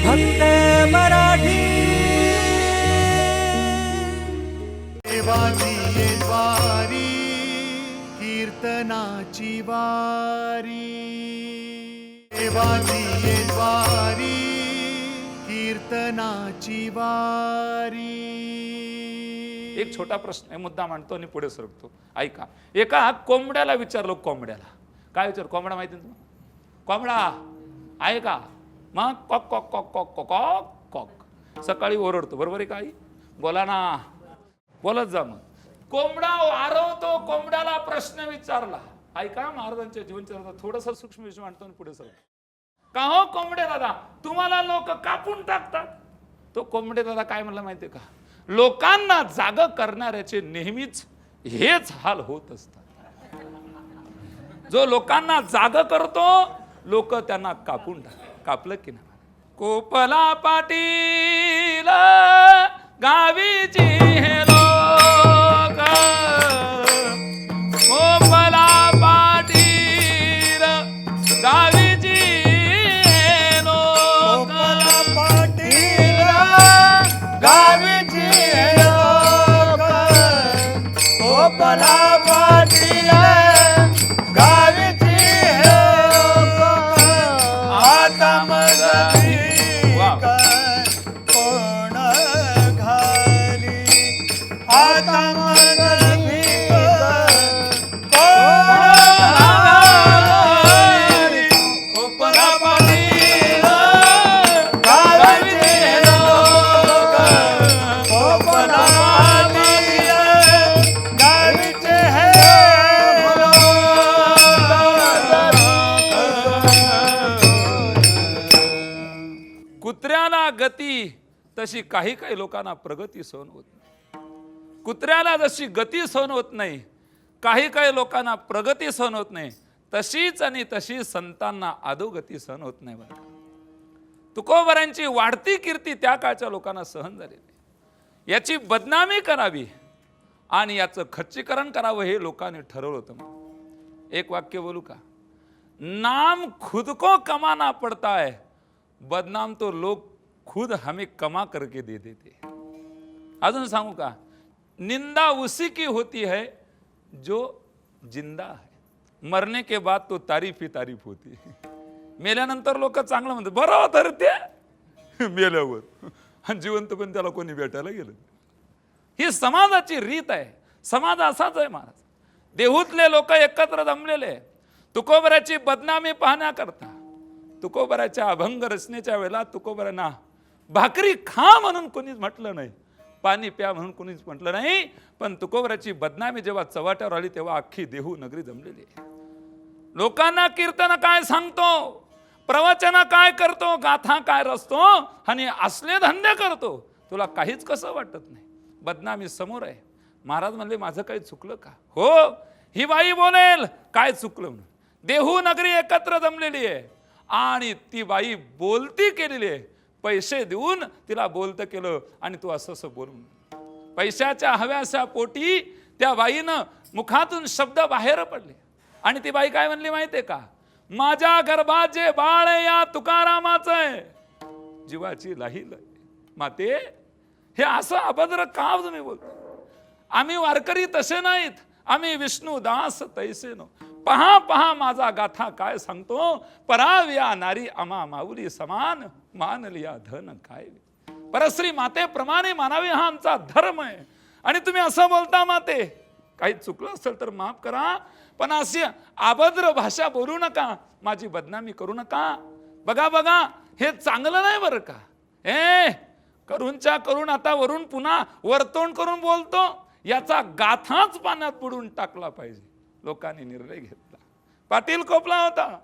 फक्त मराठी. देवाची ये द्वारी कीर्तनाची वारी. देवाची ये द्वारी कीर्तनाची वारी. एक छोटा प्रश्न आहे मुद्दा मांडतो आणि पुढे सरकतो. ऐका एका कोंबड्याला विचारलो कोंबड्याला. काय विचार कोंबडा माहिती तुम्हाला? कोंबडा आहे का? मग cock cock cock cock cock cock cock. सकाळी ओरडतो बरोबर आहे काही बोला ना. बोलत जा मग. कोंबडा वारवतो कोंबड्याला प्रश्न विचारला. ऐका महाराजांच्या जीवनचरित्रात थोडंसं सूक्ष्म विषय मांडतो आणि पुढे सर का हो कोंबडे दादा? तुम्हाला लोक कापून टाकतात. तो कोंबडे दादा काय म्हणला माहितीये का? लोकांना जाग करणाऱ्याचे नेहमीच हेच हाल होत असतात. जो लोकांना जाग करतो लोक त्यांना कापून टाकतात. कापलं की नाही? कोपला पाटील गावीची तशी काही काही लोकांना प्रगती सहन होत नाही. कुत्र्याला जशी गती सहन होत नाही काही काही लोकांना प्रगती सहन होत नाही तशीच आणि तशी संतांना अधोगती सहन होत नाही बरं तुकोबरांची वाढती कीर्ती त्या काळच्या लोकांना सहन झालेली नाही. याची बदनामी करावी आणि याचं खच्चीकरण करावं हे लोकांनी ठरवलं होतं मग. एक वाक्य बोलू का? नाम खुद को कमाना पडताय बदनाम तो लोक खुद हमें कमा करके दे देते हैं. अजून सांगू का निंदा उसी की होती है जो जिंदा है। मरने के बाद तो तारीफ ही तारीफ होती है। मेल्यानंतर लोक चांगलं म्हणतात बरं हो, तर ते मेल्यावर. आणि जिवंत पण त्याला कोणी भेटायला गेलं ही समाजाची रीत आहे. समाज असाच आहे महाराज देहूतले लोक एकत्र जमलेले तुकोबऱ्याची बदनामी पाहण्याकरता तुकोबऱ्याच्या अभंग रचनेच्या वेळेला तुकोबऱ्यांना भाकरी खा म्हणून कोणीच म्हटलं नाही. पाणी प्या म्हणून कोणीच म्हटलं नाही. पण तुकोबराची बदनामी जेव्हा चव्हाट्यावर आली तेव्हा अख्खी देहू नगरी जमलेली आहे. लोकांना कीर्तन काय सांगतो? प्रवचन काय करतो? गाथा काय रचतो? आणि असले धंदे करतो? तुला काहीच कसं वाटत नाही. बदनामी समोर आहे. महाराज म्हणले माझं काही चुकलं का? हो ही बाई बोलेल. काय चुकलं म्हणून? देहू नगरी एकत्र जमलेली आहे. आणि ती बाई बोलती केलेली आहे. पैसे देऊन तिला बोलतं केलं आणि तू असं असं बोलून पैशाच्या हव्याशा पोटी त्या बाईनं मुखातून शब्द बाहेर पडले. आणि ती बाई काय म्हणली माहितीये का? माझ्या गर्भात जे बाळ आहे या तुकारामाचं आहे. जीवाची लाही माते हे असं अभद्र का हो तुम्ही बोलतो? आम्ही वारकरी तसे नाहीत. आम्ही विष्णू दास तैसे नो पहा पहा माझा गाथा काय सांगतो. पराव्या नारी अमा माऊली समान मान लिया धन काय. परश्री मातेप्रमाणे मानावे हा आमचा धर्म आहे. आणि तुम्ही असं बोलता माते काही चुकलं असेल तर माफ करा पण अशी अभद्र भाषा बोलू नका. माझी बदनामी करू नका. बघा बघा हे चांगलं नाही बरं का? ए करूनच्या करून आता वरून पुन्हा वर्तोंड करून बोलतो. याचा गाथाच पाण्यात बुडून टाकला पाहिजे. लोकांनी निर्णय घेतला. पाटील कोपला होता.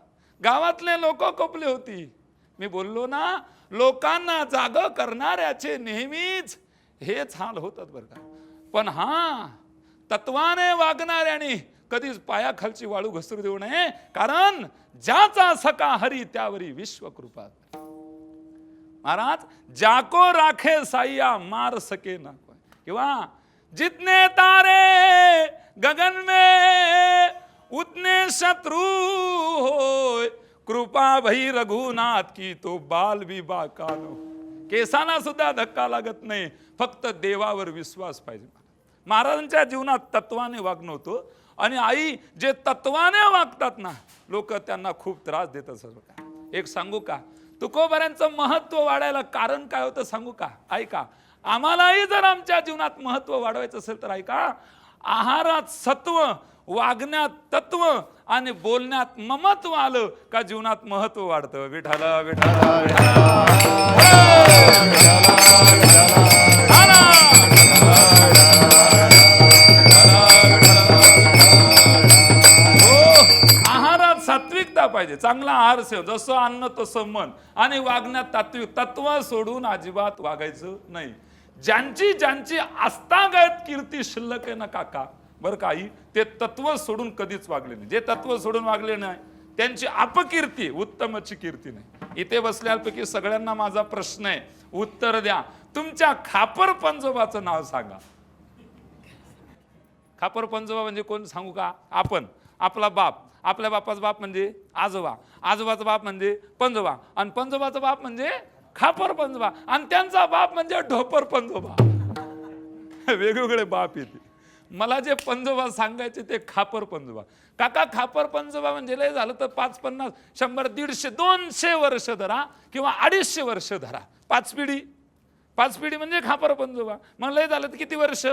गावातले लोक कोपले होती. मी बोललो ना लोकांना जाग करणाऱ्याचे नेहमीच हेच हाल होतात बरं का. पण हा तत्वाने वागणाऱ्याने कधीच पायाखालची वाळू घसरू देऊ नये कारण ज्याचा सका हरी त्यावरी विश्वकृपा. महाराज जाको राखे साईया मार सके ना किंवा जितने तारे गगन में उतने शत्रु हो कृपा भई रघुनाथ की तो बाल भी बाकानो हो। केसांना सुद्धा धक्का लागत नाही फक्त देवावर विश्वास पाहिजे महाराजांच्या जीवनात तत्वाने वागणं होतं आणि आई जे तत्वाने वागतात ना लोक त्यांना खूप त्रास देत असत एक सांगू का? तुकोबऱ्यांचं महत्त्व वाढायला कारण काय होतं सांगू का? ऐका आम्हालाही जर आमच्या जीवनात महत्त्व वाढवायचं असेल तर ऐका आहारात सत्व वागण्यात तत्व आणि बोलण्यात ममत्व आलं का जीवनात महत्त्व वाढतं? विठाला विठाला हो आहारात सात्विकता पाहिजे. चांगला आहार सेव जसं अन्न तसं मन. आणि वागण्यात तात्विक तत्व सोडून अजिबात वागायचं नाही. ज्यांची ज्यांची आस्थागायत कीर्ती शिल्लक आहे ना काका बरं का आई ते तत्व सोडून कधीच वागले नाही. जे तत्व सोडून वागले नाही त्यांची अपकीर्ती उत्तमची कीर्ती नाही. इथे बसल्यापैकी सगळ्यांना माझा प्रश्न आहे. उत्तर द्या. तुमच्या खापर पंजोबाचं नाव सांगा. खापर पंजोबा म्हणजे कोण सांगू का? आपण. आपला बाप. आपल्या बापाचा बाप म्हणजे आजोबा. आजोबाचा बाप म्हणजे पंजोबा. आणि पंजोबाचा बाप म्हणजे खापर पंजोबा आणि त्यांचा बाप म्हणजे ढोपर पंजोबा. वेगवेगळे बाप येते. मला जे पंजोबा सांगायचे ते खापर पंजोबा. काका खापर पंजोबा म्हणजे लय झालं तर पाच पन्नास शंभर दीडशे दोनशे वर्ष धरा किंवा अडीचशे वर्ष धरा. पाच पिढी. पाच पिढी म्हणजे खापर पंजोबा. मग लय झालं तर किती वर्ष?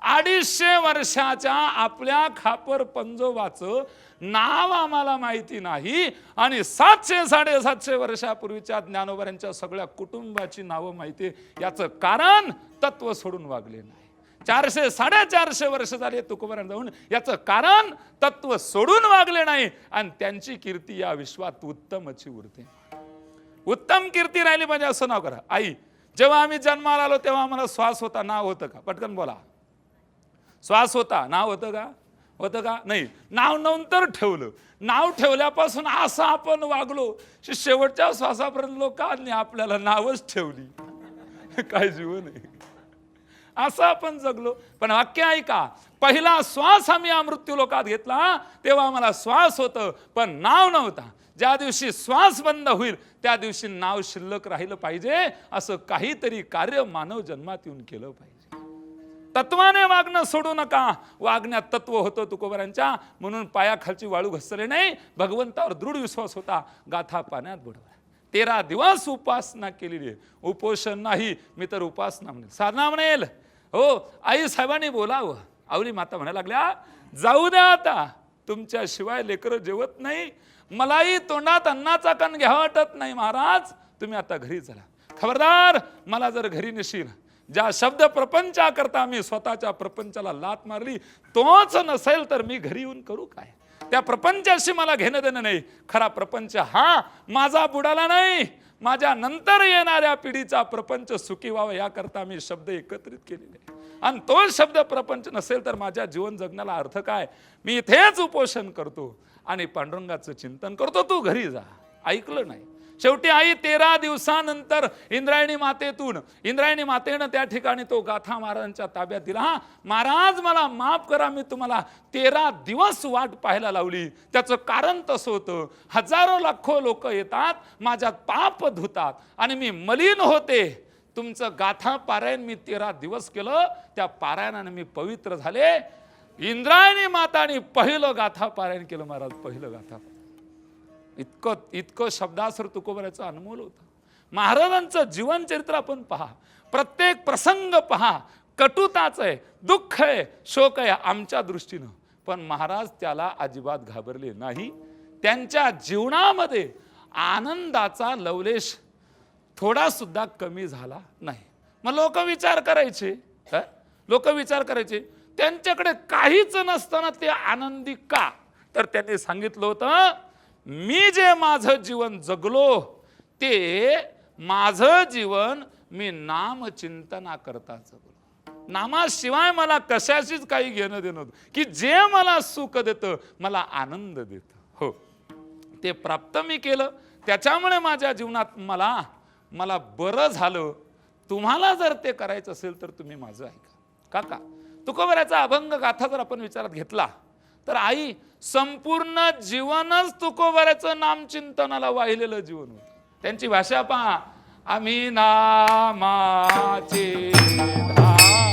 अडीचशे वर्षाच्या आपल्या खापर पंजोबाचं नाव आम्हाला माहिती नाही. आणि सातशे साडेसातशे वर्षापूर्वीच्या ज्ञानोबऱ्यांच्या सगळ्या कुटुंबाची नावं माहिती याचं कारण तत्व सोडून वागले नाही. चारशे साडेचारशे वर्ष झाले तुकोबऱ्यांना जाऊन. याचं कारण तत्व सोडून वागले नाही. आणि त्यांची कीर्ती या विश्वात उत्तमची उरते. उत्तम कीर्ती राहिली म्हणजे असं नाव करा. आई जेव्हा आम्ही जन्माला आलो तेव्हा आम्हाला श्वास होता नाव होतं का? पटकन बोला. श्वास होता नाव होतं का? होतं का? नाही. नाव नंतर ठेवलं. नाव ठेवल्यापासून असं आपण वागलो की शेवटच्या श्वासापर्यंत लोकांनी आपल्याला नावच ठेवली. काय जीवन आहे? असं आपण जगलो. पण वाक्य ऐका पहिला श्वास आम्ही या मृत्यू लोकात घेतला तेव्हा आम्हाला श्वास होतं पण नाव नव्हता. ज्या दिवशी श्वास बंद होईल त्या दिवशी नाव शिल्लक राहिलं पाहिजे असं काहीतरी कार्य मानव जन्मात येऊन केलं पाहिजे. तत्वाने वागणं सोडू नका. वागण्यात तत्व होतं तुकोबरांच्या. म्हणून पायाखालची वाळू घसरले नाही. भगवंतावर दृढ विश्वास होता. गाथा पाण्यात बुडवा. तेरा दिवस उपासना केलेली आहे. उपोषण नाही. मी तर उपासना म्हणेल. साधना म्हणेल. हो आई साहेबांनी बोलावं. आवली माता म्हणायला लागल्या जाऊ द्या आता. तुमच्याशिवाय लेकरं जेवत नाही. मलाही तोंडात अन्नाचा कण घ्यावा वाटत नाही महाराज. तुम्ही आता घरी चला. खबरदार मला जर घरी नेशील ज्या शब्द प्रपंचा करता मी स्वतःच्या प्रपंचाला लात मारली तोच नसेल तर मी घरी येऊन करू काय? त्या प्रपंचाशी मला घेणं देणं नाही. खरा प्रपंच हा माझा बुडाला नाही. माझ्या नंतर येणाऱ्या पिढीचा प्रपंच सुखी व्हावा याकरता मी शब्द एकत्रित केलेले आणि तो शब्द प्रपंच नसेल तर माझ्या जीवन जगण्याला अर्थ काय? मी इथेच उपोषण करतो आणि पांडुरंगाचं चिंतन करतो तू घरी जा. ऐकलं नाही. शेवटी आई तेरा दिवसानंतर इंद्रायणी मातेतून इंद्रायणी मातेनं त्या ठिकाणी तो गाथा महाराजांच्या ताब्यात दिला. हा महाराज मला माफ करा मी तुम्हाला तेरा दिवस वाट पाहायला लावली. त्याचं कारण तसं होतं हजारो लाखो लोक येतात माझ्यात पाप धुतात आणि मी मलिन होते. तुमचं गाथा पारायण मी तेरा दिवस केलं त्या पारायणाने मी पवित्र झाले. इंद्रायणी माताने पहिलं गाथा पारायण केलं महाराज पहिलं गाथा. इतकं इतकं शब्दासर तुकोबऱ्याचं अनमोल होतं. महाराजांचं जीवनचरित्र आपण पहा. प्रत्येक प्रसंग पहा. कटुताच आहे दुःख आहे शोक आहे आमच्या दृष्टीनं. पण महाराज त्याला अजिबात घाबरले नाही. त्यांच्या जीवनामध्ये आनंदाचा लवलेश थोडा सुद्धा कमी झाला नाही. मग लोक विचार करायचे लोक विचार करायचे त्यांच्याकडे काहीच नसताना ते आनंदी का? तर त्यांनी सांगितलं होतं मी जे माझं जीवन जगलो ते माझं जीवन मी नामचिंतना करता जगलो. नामाशिवाय मला कशाशीच काही घेणं देणं की जे मला सुख देतं मला आनंद देतं. हो. ते प्राप्त मी केलं. त्याच्यामुळे माझ्या जीवनात मला मला बरं झालं. तुम्हाला जर ते करायचं असेल तर तुम्ही माझं ऐका. काका तुकोबऱ्याचा अभंग गाथा जर आपण विचारात घेतला तर आई संपूर्ण जीवनच तुकोबऱ्याचं नामचिंतनाला वाहिलेलं जीवन होतं त्यांची भाषा पहा आम्ही नामाचे धारू.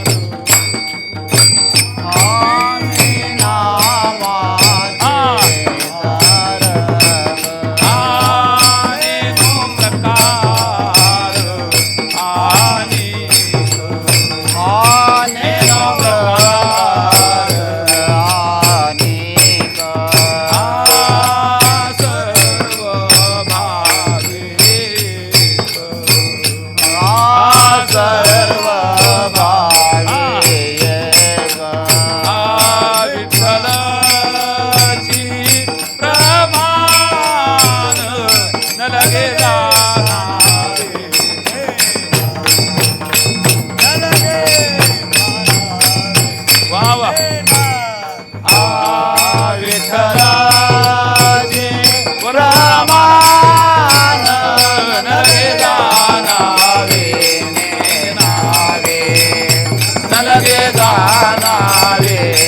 લાગે રે.